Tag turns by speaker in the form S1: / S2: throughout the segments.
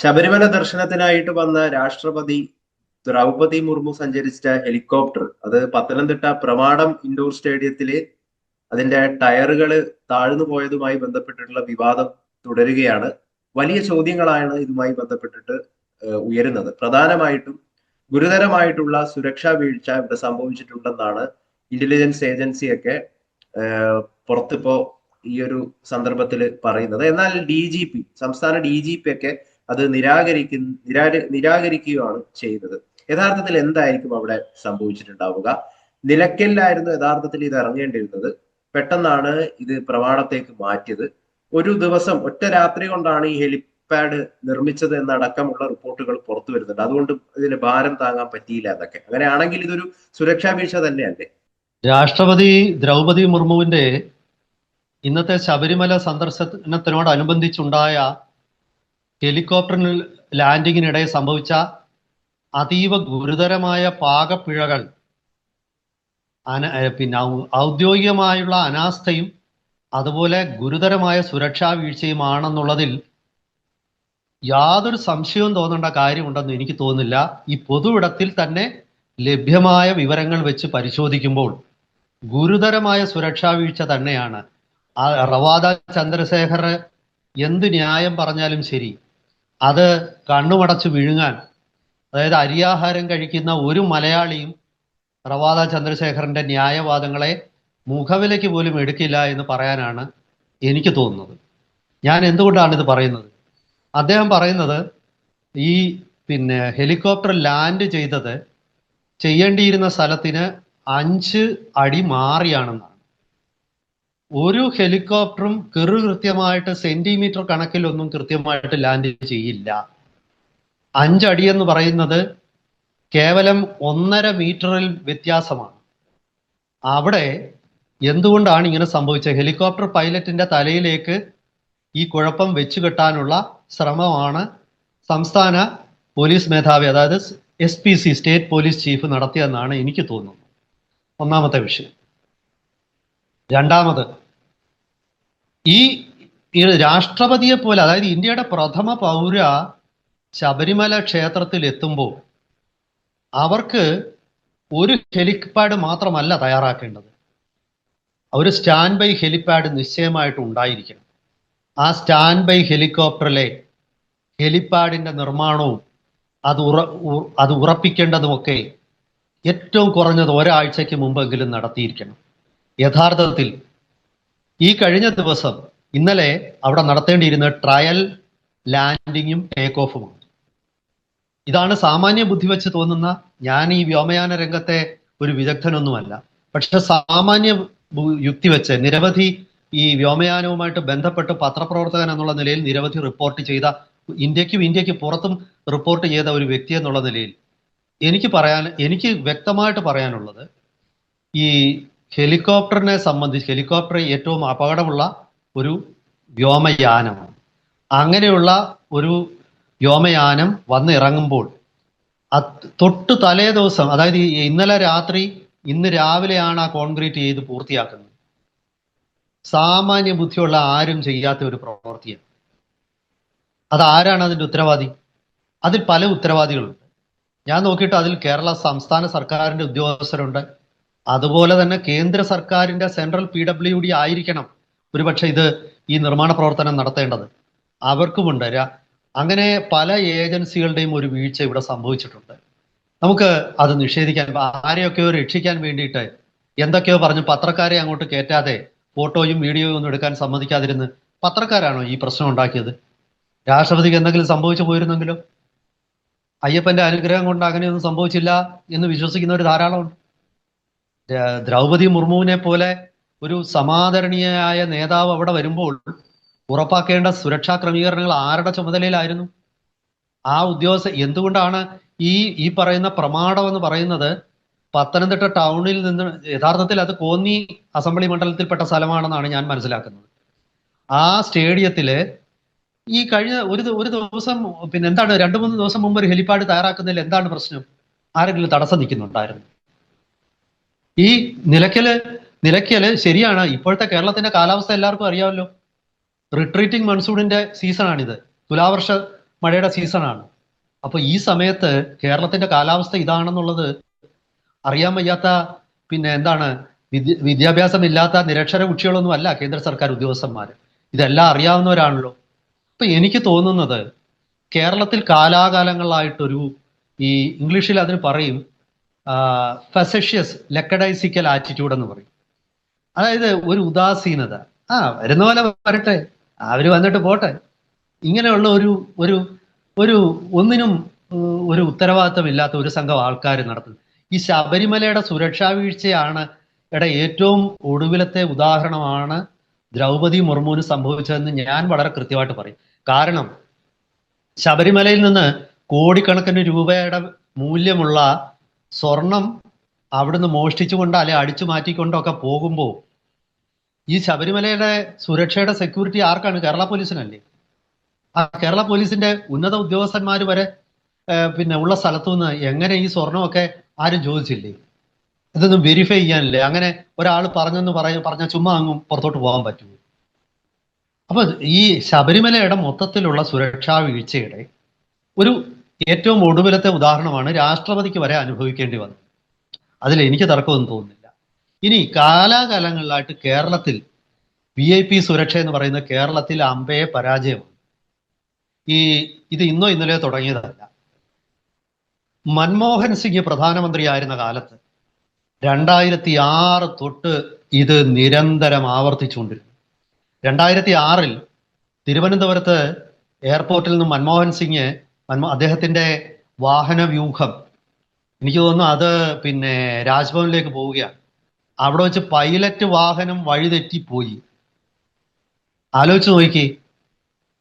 S1: ശബരിമല ദർശനത്തിനായിട്ട് വന്ന രാഷ്ട്രപതി ദ്രൗപതി മുർമു സഞ്ചരിച്ച ഹെലികോപ്റ്റർ അത് പത്തനംതിട്ട പ്രമാടം ഇൻഡോർ സ്റ്റേഡിയത്തിലെ അതിന്റെ ടയറുകൾ താഴ്ന്നു പോയതുമായി ബന്ധപ്പെട്ടിട്ടുള്ള വിവാദം തുടരുകയാണ്. വലിയ ചോദ്യങ്ങളാണ് ഇതുമായി ബന്ധപ്പെട്ടിട്ട് ഉയരുന്നത്. പ്രധാനമായിട്ടും ഗുരുതരമായിട്ടുള്ള സുരക്ഷാ വീഴ്ച ഇവിടെ സംഭവിച്ചിട്ടുണ്ടെന്നാണ് ഇന്റലിജൻസ് ഏജൻസിയൊക്കെ പുറത്തിപ്പോ ഈ ഒരു സന്ദർഭത്തിൽ പറയുന്നത്. എന്നാൽ ഡി ജി പി സംസ്ഥാന ഡി ജി പി ഒക്കെ അത് നിരാകരിക്ക നിരാ നിരാകരിക്കുകയാണ് ചെയ്യുന്നത് യഥാർത്ഥത്തിൽ എന്തായിരിക്കും അവിടെ സംഭവിച്ചിട്ടുണ്ടാവുക? നിലയ്ക്കല്ലായിരുന്നു യഥാർത്ഥത്തിൽ ഇത് ഇറങ്ങേണ്ടിയിരുന്നത്. പെട്ടെന്നാണ് ഇത് പ്രമാണത്തേക്ക് മാറ്റിയത്. ഒരു ദിവസം ഒറ്റ രാത്രി കൊണ്ടാണ് ഈ ഹെലിപ്പാഡ് നിർമ്മിച്ചത് എന്നടക്കമുള്ള റിപ്പോർട്ടുകൾ പുറത്തു വരുന്നുണ്ട്. അതുകൊണ്ട് ഇതിന് ഭാരം താങ്ങാൻ പറ്റിയില്ല എന്നൊക്കെ. അങ്ങനെയാണെങ്കിൽ ഇതൊരു സുരക്ഷാ വീഴ്ച തന്നെയല്ലേ?
S2: രാഷ്ട്രപതി ദ്രൗപതി മുർമുവിന്റെ ഇന്നത്തെ ശബരിമല സന്ദർശനത്തിനോടനുബന്ധിച്ചുണ്ടായ ഹെലികോപ്റ്ററിൽ ലാൻഡിങ്ങിനിടെ സംഭവിച്ച അതീവ ഗുരുതരമായ പാകപ്പിഴകൾ അന പിന്നെ ഔദ്യോഗികമായുള്ള അനാസ്ഥയും അതുപോലെ ഗുരുതരമായ സുരക്ഷാ വീഴ്ചയുമാണെന്നുള്ളതിൽ യാതൊരു സംശയവും തോന്നേണ്ട കാര്യമുണ്ടെന്ന് എനിക്ക് തോന്നുന്നില്ല. ഈ പൊതുവിടത്തിൽ തന്നെ ലഭ്യമായ വിവരങ്ങൾ വെച്ച് പരിശോധിക്കുമ്പോൾ ഗുരുതരമായ സുരക്ഷാ വീഴ്ച തന്നെയാണ്. റവാദ ചന്ദ്രശേഖർ എന്ത് ന്യായം പറഞ്ഞാലും ശരി അത് കണ്ണുമടച്ച് വിഴുങ്ങാൻ. അതായത് അരിയാഹാരം കഴിക്കുന്ന ഒരു മലയാളിയും റവാദ ചന്ദ്രശേഖരന്റെ ന്യായവാദങ്ങളെ മുഖവിലയ്ക്ക് പോലും എടുക്കില്ല എന്ന് പറയാനാണ് എനിക്ക് തോന്നുന്നത്. ഞാൻ എന്തുകൊണ്ടാണ് ഇത് പറയുന്നത്? അദ്ദേഹം പറയുന്നത് ഈ പിന്നെ ഹെലികോപ്റ്റർ ലാൻഡ് ചെയ്തത് ചെയ്യേണ്ടിയിരുന്ന സ്ഥലത്തിന് അഞ്ച് അടി മാറിയാണെന്നാണ്. ഒരു ഹെലികോപ്റ്ററും കെറു കൃത്യമായിട്ട് സെന്റിമീറ്റർ കണക്കിലൊന്നും കൃത്യമായിട്ട് ലാൻഡ് ചെയ്യില്ല. അഞ്ചടി എന്ന് പറയുന്നത് കേവലം ഒന്നര മീറ്ററിൽ വ്യത്യാസമാണ്. അവിടെ എന്തുകൊണ്ടാണ് ഇങ്ങനെ സംഭവിച്ചത്? ഹെലികോപ്റ്റർ പൈലറ്റിന്റെ തലയിലേക്ക് ഈ കുഴപ്പം വെച്ചു കെട്ടാനുള്ള ശ്രമമാണ് സംസ്ഥാന പോലീസ് മേധാവി അതായത് S P C state police chief നടത്തിയെന്നാണ് എനിക്ക് തോന്നുന്നത്. ഒന്നാമത്തെ വിഷയം. രണ്ടാമത് ഈ രാഷ്ട്രപതിയെ പോലെ അതായത് ഇന്ത്യയുടെ പ്രഥമ പൗര ശബരിമല ക്ഷേത്രത്തിൽ എത്തുമ്പോൾ അവർക്ക് ഒരു ഹെലിപാഡ് മാത്രമല്ല തയ്യാറാക്കേണ്ടത്. ഒരു സ്റ്റാൻഡ് ബൈ ഹെലിപാഡ് നിശ്ചയമായിട്ട് ഉണ്ടായിരിക്കണം. ആ സ്റ്റാൻഡ് ബൈ ഹെലികോപ്റ്ററിലെ ഹെലിപാഡിന്റെ നിർമ്മാണവും അത് ഉറ അത് ഉറപ്പിക്കേണ്ടതുമൊക്കെ ഏറ്റവും കുറഞ്ഞത് ഒരാഴ്ചയ്ക്ക് മുമ്പെങ്കിലും നടത്തിയിരിക്കണം. യഥാർത്ഥത്തിൽ ഈ കഴിഞ്ഞ ദിവസം ഇന്നലെ അവിടെ നടത്തേണ്ടിയിരുന്ന ട്രയൽ ലാൻഡിങ്ങും ടേക്ക് ഓഫുമാണ് ഇതാണ് സാമാന്യ ബുദ്ധി വെച്ച് തോന്നുന്ന ഞാൻ ഈ വ്യോമയാന രംഗത്തെ ഒരു വിദഗ്ധനൊന്നുമല്ല. പക്ഷെ സാമാന്യ യുക്തി വെച്ച് നിരവധി ഈ വ്യോമയാനവുമായിട്ട് ബന്ധപ്പെട്ട് പത്രപ്രവർത്തകൻ എന്നുള്ള നിലയിൽ നിരവധി റിപ്പോർട്ട് ചെയ്ത ഇന്ത്യക്കും ഇന്ത്യയ്ക്ക് പുറത്തും റിപ്പോർട്ട് ചെയ്ത ഒരു വ്യക്തി എന്നുള്ള നിലയിൽ എനിക്ക് പറയാൻ എനിക്ക് വ്യക്തമായിട്ട് പറയാനുള്ളത് ഈ ഹെലികോപ്റ്ററിനെ സംബന്ധിച്ച് ഹെലികോപ്റ്റർ ഏറ്റവും അപകടമുള്ള ഒരു വ്യോമയാനമാണ് അങ്ങനെയുള്ള ഒരു വ്യോമയാനം വന്നിറങ്ങുമ്പോൾ തൊട്ട് തലേ ദിവസം അതായത് ഇന്നലെ രാത്രി ഇന്ന് രാവിലെയാണ് ആ കോൺക്രീറ്റ് ചെയ്ത് പൂർത്തിയാക്കുന്നത്. സാമാന്യ ബുദ്ധിയുള്ള ആരും ചെയ്യാത്ത ഒരു പ്രവൃത്തിയാണ്. അത് ആരാണ് അതിന്റെ ഉത്തരവാദി? അതിൽ പല ഉത്തരവാദികളുണ്ട്. ഞാൻ നോക്കിയിട്ട് അതിൽ കേരള സംസ്ഥാന സർക്കാരിന്റെ ഉദ്യോഗസ്ഥരുണ്ട്. അതുപോലെ തന്നെ കേന്ദ്ര സർക്കാരിന്റെ സെൻട്രൽ പി ഡബ്ല്യു ഡി ആയിരിക്കണം ഒരുപക്ഷെ ഇത് ഈ നിർമ്മാണ പ്രവർത്തനം നടത്തേണ്ടത്. അവർക്കുമുണ്ട്. അങ്ങനെ പല ഏജൻസികളുടെയും ഒരു വീഴ്ച ഇവിടെ സംഭവിച്ചിട്ടുണ്ട്. നമുക്ക് അത് നിഷേധിക്കാൻ ആരെയൊക്കെയോ രക്ഷിക്കാൻ വേണ്ടിയിട്ട് എന്തൊക്കെയോ പറഞ്ഞ് പത്രക്കാരെ അങ്ങോട്ട് കയറ്റാതെ ഫോട്ടോയും വീഡിയോയും ഒന്നും എടുക്കാൻ സമ്മതിക്കാതിരുന്ന് പത്രക്കാരാണോ ഈ പ്രശ്നം ഉണ്ടാക്കിയത്? രാഷ്ട്രപതിക്ക് എന്തെങ്കിലും സംഭവിച്ചു പോയിരുന്നെങ്കിലോ? അയ്യപ്പന്റെ അനുഗ്രഹം കൊണ്ട് അങ്ങനെയൊന്നും സംഭവിച്ചില്ല എന്ന് വിശ്വസിക്കുന്നവർ ധാരാളമുണ്ട്. ദ്രൗപതി മുർമുവിനെ പോലെ ഒരു സമാദരണീയയായ നേതാവ് അവിടെ വരുമ്പോൾ ഉറപ്പാക്കേണ്ട സുരക്ഷാ ക്രമീകരണങ്ങൾ ആരുടെ ചുമതലയിലായിരുന്നു? ആ ഉദ്യോഗസ്ഥ എന്തുകൊണ്ടാണ് ഈ ഈ പറയുന്ന പ്രമാണം എന്ന് പറയുന്നത് പത്തനംതിട്ട ടൗണിൽ നിന്ന് യഥാർത്ഥത്തിൽ അത് കോന്നി അസംബ്ലി മണ്ഡലത്തിൽപ്പെട്ട സ്ഥലമാണെന്നാണ് ഞാൻ മനസ്സിലാക്കുന്നത്. ആ സ്റ്റേഡിയത്തിൽ ഈ കഴിഞ്ഞ ഒരു ഒരു ദിവസം പിന്നെ എന്താണ് രണ്ടു മൂന്ന് ദിവസം മുമ്പ് ഒരു ഹെലിപ്പാഡ് തയ്യാറാക്കുന്നതിൽ എന്താണ് പ്രശ്നം? ആരെങ്കിലും തടസ്സം നിൽക്കുന്നുണ്ടായിരുന്നു. ഈ നിലയ്ക്കൽ നിലയ്ക്കൽ ശരിയാണ്. ഇപ്പോഴത്തെ കേരളത്തിന്റെ കാലാവസ്ഥ എല്ലാവർക്കും അറിയാമല്ലോ. റിട്രീറ്റിംഗ് മൺസൂണിന്റെ സീസണാണിത് തുലാവർഷ മഴയുടെ സീസണാണ് അപ്പൊ ഈ സമയത്ത് കേരളത്തിന്റെ കാലാവസ്ഥ ഇതാണെന്നുള്ളത് അറിയാൻ വയ്യാത്ത പിന്നെ എന്താണ്? വിദ്യ വിദ്യാഭ്യാസമില്ലാത്ത നിരക്ഷര കുട്ടികളൊന്നും അല്ല കേന്ദ്ര സർക്കാർ ഉദ്യോഗസ്ഥന്മാർ ഇതെല്ലാം അറിയാവുന്നവരാണല്ലോ. അപ്പൊ എനിക്ക് തോന്നുന്നത് കേരളത്തിൽ കാലാകാലങ്ങളായിട്ടൊരു ഈ ഇംഗ്ലീഷിൽ അതിന് പറയും ഫെസഷ്യസ് ലക്കഡൈസിക്കൽ ആറ്റിറ്റ്യൂഡ് എന്ന് പറയും. അതായത് ഒരു ഉദാസീനത. ആ വരുന്ന പോലെ വരട്ടെ. അവർ വന്നിട്ട് പോട്ടെ. ഇങ്ങനെയുള്ള ഒരു ഒരു ഒരു ഒന്നിനും ഒരു ഉത്തരവാദിത്തമില്ലാത്ത ഒരു സംഘം ആൾക്കാർ നടത്തുന്നത് ഈ ശബരിമലയുടെ സുരക്ഷാ വീഴ്ചയാണ് ഇവിടെ ഏറ്റവും ഒടുവിലത്തെ ഉദാഹരണമാണ് ദ്രൗപദി മുർമുവിന് സംഭവിച്ചതെന്ന് ഞാൻ വളരെ കൃത്യമായിട്ട് പറയും. കാരണം ശബരിമലയിൽ നിന്ന് കോടിക്കണക്കിന് രൂപയുടെ മൂല്യമുള്ള സ്വർണം അവിടുന്ന് മോഷ്ടിച്ചുകൊണ്ടോ അല്ലെ അടിച്ചു മാറ്റിക്കൊണ്ടോ ഒക്കെ പോകുമ്പോൾ ഈ ശബരിമലയുടെ സുരക്ഷയുടെ സെക്യൂരിറ്റി ആർക്കാണ്? കേരള പോലീസിനല്ലേ? ആ കേരള പോലീസിന്റെ ഉന്നത ഉദ്യോഗസ്ഥന്മാർ വരെ പിന്നെ ഉള്ള സ്ഥലത്തു നിന്ന് എങ്ങനെ ഈ സ്വർണമൊക്കെ ആരും ചോദിച്ചില്ലേ? ഇതൊന്നും വെരിഫൈ ചെയ്യാനില്ലേ? അങ്ങനെ ഒരാൾ പറഞ്ഞെന്ന് പറയ പറഞ്ഞ ചുമ്മാ അങ്ങും പുറത്തോട്ട് പോകാൻ പറ്റുമോ? അപ്പൊ ഈ ശബരിമലയുടെ മൊത്തത്തിലുള്ള സുരക്ഷാ വീഴ്ചയുടെ ഒരു ഏറ്റവും ഒടുവിലത്തെ ഉദാഹരണമാണ് രാഷ്ട്രപതിക്ക് വരെ അനുഭവിക്കേണ്ടി വന്നത്. അതിൽ എനിക്ക് തർക്കമൊന്നും തോന്നുന്നില്ല. ഇനി കാലാകാലങ്ങളിലായിട്ട് കേരളത്തിൽ വി ഐ പി സുരക്ഷ എന്ന് പറയുന്ന കേരളത്തിൽ അമ്പയെ പരാജയമാണ്. ഈ ഇത് ഇന്നോ ഇന്നലെയോ തുടങ്ങിയതല്ല. മൻമോഹൻ സിംഗ് പ്രധാനമന്ത്രിയായിരുന്ന കാലത്ത് രണ്ടായിരത്തി ആറ് തൊട്ട് ഇത് നിരന്തരം ആവർത്തിച്ചുകൊണ്ടിരുന്നു. രണ്ടായിരത്തി ആറിൽ തിരുവനന്തപുരത്ത് എയർപോർട്ടിൽ നിന്ന് മൻമോഹൻ സിംഗ് മൻമോ അദ്ദേഹത്തിന്റെ വാഹന വ്യൂഹം എനിക്ക് തോന്നുന്നു അത് പിന്നെ രാജ്ഭവനിലേക്ക് പോവുകയാണ്. അവിടെ വെച്ച് പൈലറ്റ് വാഹനം വഴിതെറ്റിപ്പോയി ആലോചിച്ച് നോക്കി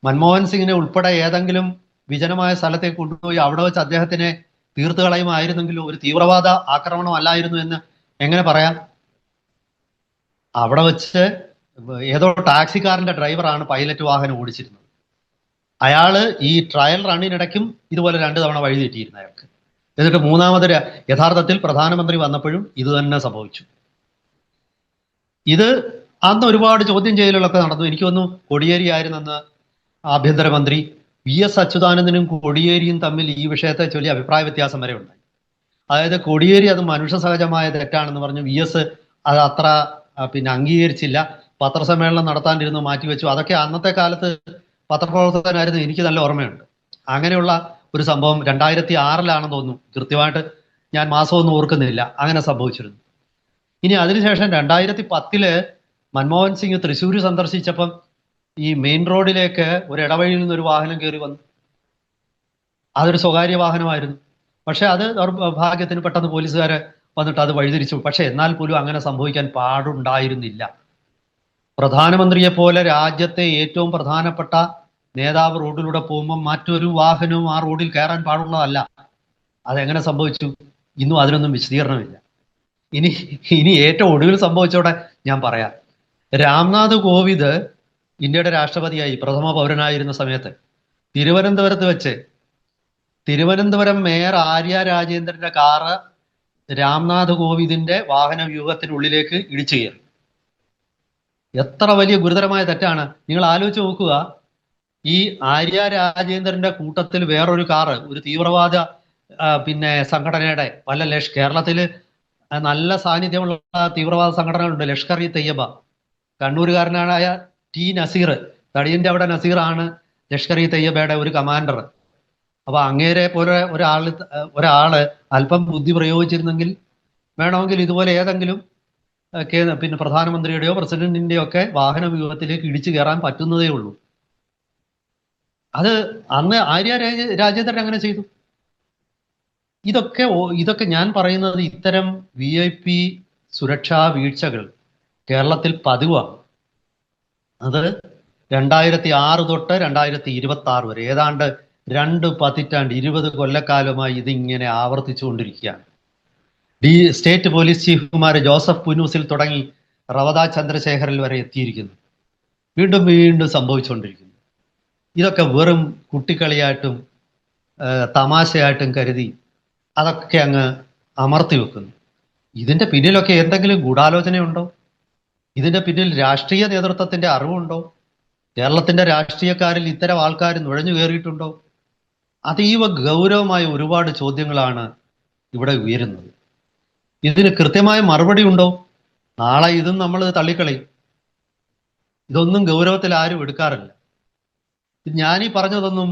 S2: മൻമോഹൻ സിംഗിനെ ഉൾപ്പെടെ ഏതെങ്കിലും വിജനമായ സ്ഥലത്തേക്ക് കൊണ്ടുപോയി അവിടെ വെച്ച് അദ്ദേഹത്തിനെ തീർത്തു കളയുമായിരുന്നെങ്കിലും ഒരു തീവ്രവാദ ആക്രമണം അല്ലായിരുന്നു എന്ന് എങ്ങനെ പറയാം? അവിടെ വെച്ച് ഏതോ ടാക്സിക്കാരന്റെ ഡ്രൈവറാണ് പൈലറ്റ് വാഹനം ഓടിച്ചിരുന്നത്. അയാൾ ഈ ട്രയൽ റണ്ണിനിടയ്ക്കും ഇതുപോലെ രണ്ട് തവണ വഴി തെറ്റിയിരുന്നു അയാൾക്ക്. എന്നിട്ട് മൂന്നാമത് യഥാർത്ഥത്തിൽ പ്രധാനമന്ത്രി വന്നപ്പോഴും ഇത് തന്നെ സംഭവിച്ചു. ഇത് അന്ന് ഒരുപാട് ചോദ്യം ചെയ്യലുകളൊക്കെ നടന്നു. എനിക്ക് തോന്നുന്നു കോടിയേരി ആയിരുന്നെന്ന് ആഭ്യന്തരമന്ത്രി. വി എസ് അച്യുതാനന്ദനും കോടിയേരിയും തമ്മിൽ ഈ വിഷയത്തെ ചൊല്ലി അഭിപ്രായ വ്യത്യാസം വരെ ഉണ്ടായി. അതായത് കോടിയേരി അത് മനുഷ്യ സഹജമായ തെറ്റാണെന്ന് പറഞ്ഞു. വി എസ് അത് അത്ര പിന്നെ അംഗീകരിച്ചില്ല. പത്രസമ്മേളനം നടത്താണ്ടിരുന്നു മാറ്റിവെച്ചു. അതൊക്കെ അന്നത്തെ കാലത്ത് പത്രപ്രവർത്തകനായിരുന്നു എനിക്ക് നല്ല ഓർമ്മയുണ്ട്. അങ്ങനെയുള്ള ഒരു സംഭവം രണ്ടായിരത്തി ആറിലാണെന്ന് തോന്നുന്നു. കൃത്യമായിട്ട് ഞാൻ മാസമൊന്നും ഓർക്കുന്നില്ല. അങ്ങനെ സംഭവിച്ചിരുന്നു. ഇനി അതിനുശേഷം രണ്ടായിരത്തി പത്തിൽ മൻമോഹൻ സിംഗ് തൃശ്ശൂർ സന്ദർശിച്ചപ്പം ഈ മെയിൻ റോഡിലേക്ക് ഒരു ഇടവഴിയിൽ നിന്ന് ഒരു വാഹനം കയറി വന്നു. അതൊരു സ്വകാര്യ വാഹനമായിരുന്നു. പക്ഷെ അത് ഭാഗ്യത്തിന് പെട്ടെന്ന് പോലീസുകാരെ വന്നിട്ട് അത് വഴിതിരിച്ചു. പക്ഷെ എന്നാൽ പോലും അങ്ങനെ സംഭവിക്കാൻ പാടുണ്ടായിരുന്നില്ല. പ്രധാനമന്ത്രിയെ പോലെ രാജ്യത്തെ ഏറ്റവും പ്രധാനപ്പെട്ട നേതാവ് റോഡിലൂടെ പോകുമ്പോൾ മറ്റൊരു വാഹനവും ആ റോഡിൽ കയറാൻ പാടുള്ളതല്ല. അതെങ്ങനെ സംഭവിച്ചു? ഇന്നും അതിനൊന്നും വിശദീകരണമില്ല. ഇനി ഇനി ഏറ്റവും ഒടുവിൽ സംഭവിച്ചോടെ ഞാൻ പറയാം. രാംനാഥ് കോവിദ് ഇന്ത്യയുടെ രാഷ്ട്രപതിയായി പ്രഥമ പൗരനായിരുന്ന സമയത്ത് തിരുവനന്തപുരത്ത് വെച്ച് തിരുവനന്തപുരം മേയർ ആര്യ രാജേന്ദ്രന്റെ കാറ് രാംനാഥ് കോവിദിന്റെ വാഹന വ്യൂഹത്തിനുള്ളിലേക്ക് ഇടിച്ചു കയറി. എത്ര വലിയ ഗുരുതരമായ തെറ്റാണ്. നിങ്ങൾ ആലോചിച്ച് നോക്കുക. ഈ ആര്യ രാജേന്ദ്രന്റെ കൂട്ടത്തിൽ വേറൊരു കാറ് ഒരു തീവ്രവാദ പിന്നെ സംഘടനയുടെ വല്ല ലഷ് കേരളത്തിൽ നല്ല സാന്നിധ്യമുള്ള തീവ്രവാദ സംഘടനകളുണ്ട്. ലഷ്കർ ഇ തയ്യബ. കണ്ണൂരുകാരനായ ടി നസീർ തടിയന്റെ അവിടെ നസീറാണ് ലഷ്കർ ഇ തയ്യബയുടെ ഒരു കമാൻഡർ. അപ്പൊ അങ്ങേരെ പോലെ ഒരാൾ ഒരാൾ അല്പം ബുദ്ധി പ്രയോഗിച്ചിരുന്നെങ്കിൽ വേണമെങ്കിൽ ഇതുപോലെ ഏതെങ്കിലും പിന്നെ പ്രധാനമന്ത്രിയുടെയോ പ്രസിഡന്റിന്റെയോ ഒക്കെ വാഹന വ്യൂഹത്തിലേക്ക് ഇടിച്ചു കയറാൻ പറ്റുന്നതേ ഉള്ളൂ. അത് അന്ന് ആര്യ രാജ- രാജേന്ദ്രൻ അങ്ങനെ ചെയ്തു. ഇതൊക്കെ ഇതൊക്കെ ഞാൻ പറയുന്നത് ഇത്തരം വി ഐ പി സുരക്ഷാ വീഴ്ചകൾ കേരളത്തിൽ പതിവാണ് അത് രണ്ടായിരത്തി ആറ് തൊട്ട് രണ്ടായിരത്തി ഇരുപത്തി ആറ് വരെ. ഏതാണ്ട് രണ്ട് പതിറ്റാണ്ട് ഇരുപത് കൊല്ലക്കാലമായി ഇതിങ്ങനെ ആവർത്തിച്ചുകൊണ്ടിരിക്കുകയാണ്. ഡി സ്റ്റേറ്റ് പോലീസ് ചീഫുമാർ ജോസഫ് പുനൂസിൽ തുടങ്ങി റവദ ചന്ദ്രശേഖറിൽ വരെ എത്തിയിരിക്കുന്നു. വീണ്ടും വീണ്ടും സംഭവിച്ചുകൊണ്ടിരിക്കുന്നു. ഇതൊക്കെ വെറും കുട്ടിക്കളിയായിട്ടും തമാശയായിട്ടും കരുതി അതൊക്കെ അങ്ങ് അമർത്തി വെക്കുന്നു. ഇതിന്റെ പിന്നിലൊക്കെ എന്തെങ്കിലും ഗൂഢാലോചനയുണ്ടോ? ഇതിന്റെ പിന്നിൽ രാഷ്ട്രീയ നേതൃത്വത്തിന്റെ അറിവുണ്ടോ? കേരളത്തിന്റെ രാഷ്ട്രീയക്കാരിൽ ഇത്തരം ആൾക്കാർ നുഴഞ്ഞു കയറിയിട്ടുണ്ടോ? അതീവ ഗൗരവമായ ഒരുപാട് ചോദ്യങ്ങളാണ് ഇവിടെ ഉയരുന്നത്. ഇതിന് കൃത്യമായ മറുപടി ഉണ്ടോ? നാളെ ഇതും നമ്മൾ തള്ളിക്കളയും. ഇതൊന്നും ഗൗരവത്തിൽ ആരും എടുക്കാറില്ല. ഞാനീ പറഞ്ഞതൊന്നും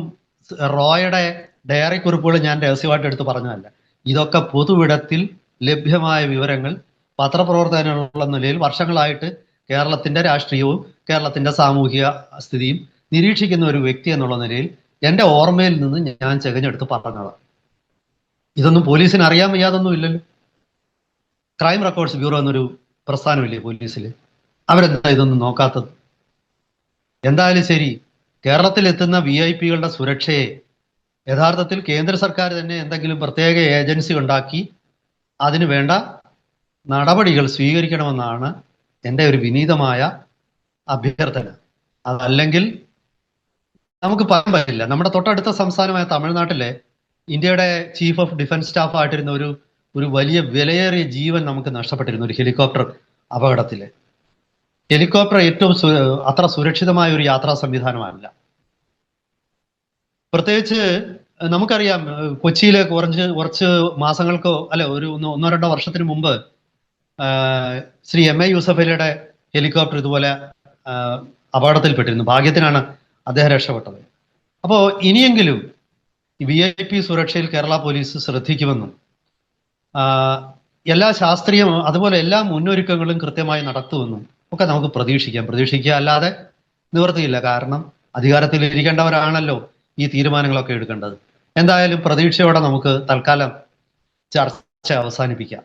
S2: റോയുടെ ഡയറി കുറിപ്പുകൾ ഞാൻ രഹസ്യമായിട്ട് എടുത്ത് പറഞ്ഞതല്ല. ഇതൊക്കെ പൊതുവിടത്തിൽ ലഭ്യമായ വിവരങ്ങൾ പത്രപ്രവർത്തകനുള്ള നിലയിൽ വർഷങ്ങളായിട്ട് കേരളത്തിന്റെ രാഷ്ട്രീയവും കേരളത്തിന്റെ സാമൂഹിക സ്ഥിതിയും നിരീക്ഷിക്കുന്ന ഒരു വ്യക്തി എന്നുള്ള നിലയിൽ എന്റെ ഓർമ്മയിൽ നിന്ന് ഞാൻ ചെകഞ്ഞെടുത്ത് പറഞ്ഞതാണ്. ഇതൊന്നും പോലീസിന് അറിയാൻ വയ്യാതൊന്നും ഇല്ലല്ലോ. ക്രൈം റെക്കോർഡ്സ് ബ്യൂറോ എന്നൊരു പ്രസ്ഥാനമില്ലേ പോലീസിൽ അവരെന്താ ഇതൊന്നും നോക്കാത്തത്? എന്തായാലും ശരി കേരളത്തിൽ എത്തുന്ന വി ഐ പികളുടെ സുരക്ഷയെ യഥാർത്ഥത്തിൽ കേന്ദ്ര സർക്കാർ തന്നെ എന്തെങ്കിലും പ്രത്യേക ഏജൻസി ഉണ്ടാക്കി അതിന് വേണ്ട നടപടികൾ സ്വീകരിക്കണമെന്നാണ് എന്റെ ഒരു വിനീതമായ അഭ്യർത്ഥന. അതല്ലെങ്കിൽ നമുക്ക് പറയാൻ പറ്റില്ല. നമ്മുടെ തൊട്ടടുത്ത സംസ്ഥാനമായ തമിഴ്നാട്ടിലെ ഇന്ത്യയുടെ ചീഫ് ഓഫ് ഡിഫൻസ് സ്റ്റാഫ് ആയിട്ടിരുന്ന ഒരു ഒരു വലിയ വിലയേറിയ ജീവൻ നമുക്ക് നഷ്ടപ്പെട്ടിരുന്നു ഒരു ഹെലികോപ്റ്റർ അപകടത്തിൽ ഹെലികോപ്റ്റർ ഏറ്റവും അത്ര സുരക്ഷിതമായ ഒരു യാത്രാ സംവിധാനമല്ല. പ്രത്യേകിച്ച് നമുക്കറിയാം കൊച്ചിയിലെ കുറച്ച് കുറച്ച് മാസങ്ങൾക്കോ അല്ല ഒരു ഒന്നോ രണ്ടോ വർഷത്തിന് മുമ്പ് ശ്രീ എം എ യൂസഫലിയുടെ ഹെലികോപ്റ്റർ ഇതുപോലെ അപകടത്തിൽപ്പെട്ടിരുന്നു. ഭാഗ്യത്തിനാണ് അദ്ദേഹം രക്ഷപ്പെട്ടത്. അപ്പോൾ ഇനിയെങ്കിലും വി ഐ പി സുരക്ഷയിൽ കേരള പോലീസ് ശ്രദ്ധിക്കുമെന്നും എല്ലാ ശാസ്ത്രീയ അതുപോലെ എല്ലാ മുന്നൊരുക്കങ്ങളും കൃത്യമായി നടത്തുമെന്നും ഒക്കെ നമുക്ക് പ്രതീക്ഷിക്കാം. പ്രതീക്ഷിക്കുക അല്ലാതെ നിവൃത്തിയില്ല കാരണം അധികാരത്തിൽ ഇരിക്കേണ്ടവരാണല്ലോ ഈ തീരുമാനങ്ങളൊക്കെ എടുക്കേണ്ടത്. എന്തായാലും പ്രതീക്ഷയോടെ നമുക്ക് തൽക്കാലം ചർച്ച അവസാനിപ്പിക്കാം.